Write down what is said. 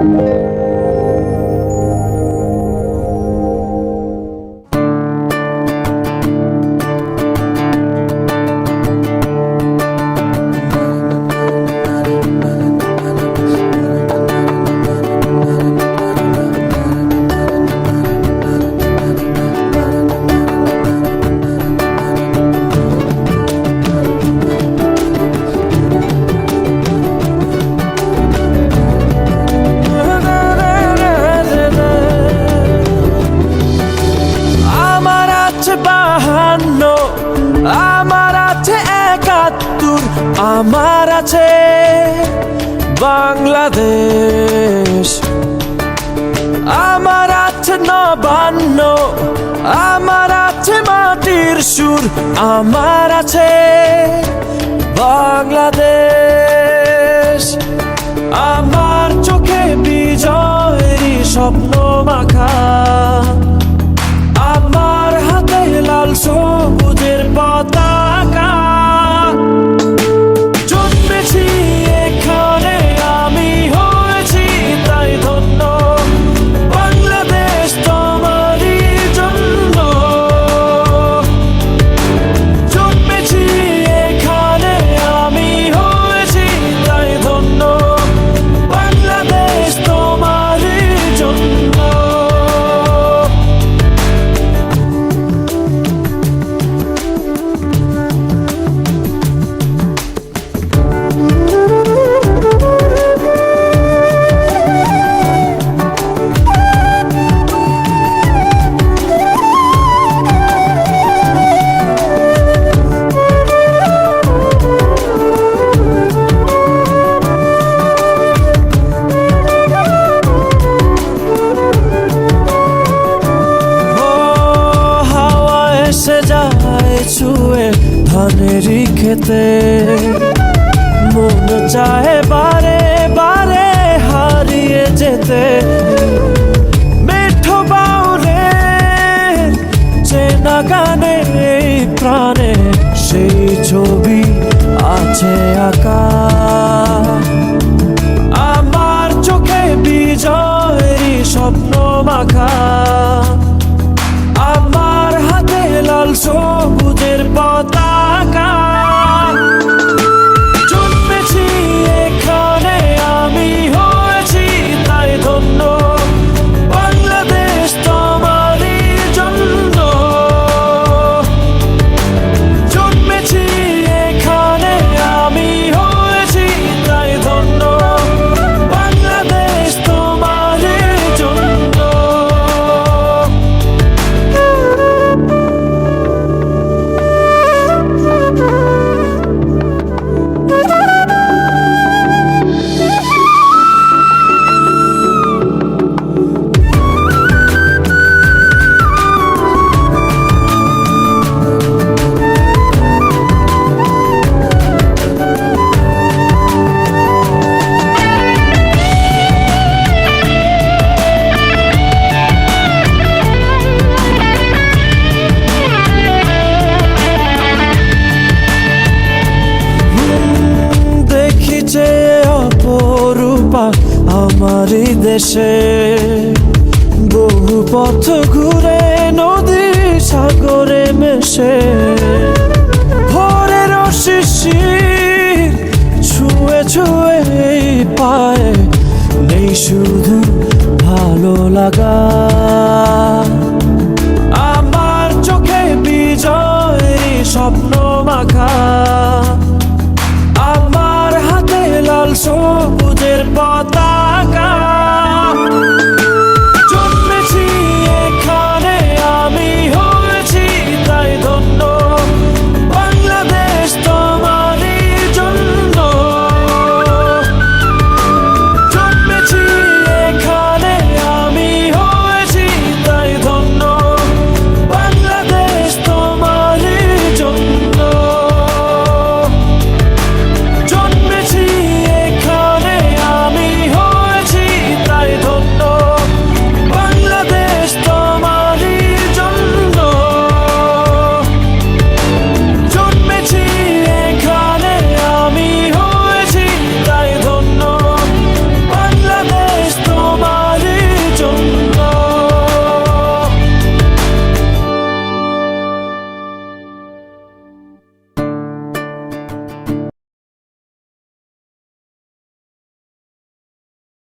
আমার আমার আছে বাংলাদেশ। আমার আছে নবান্ন আমার আছে মাটির সুর আমার আছে বাংলাদেশ। ছুঁয়ে ধানেরই খেতে মন চায় বারে দেশে বহু পথ ঘুরে নদী সাগরে মেশে। ভোরের শিশির ছুঁয়ে ছুঁয়ে পায়ে নেই শুধু ভালো লাগা। আমার চোখে বিজয় স্বপ্ন মাখা। আমার হাতে লাল সবুজের পতাকা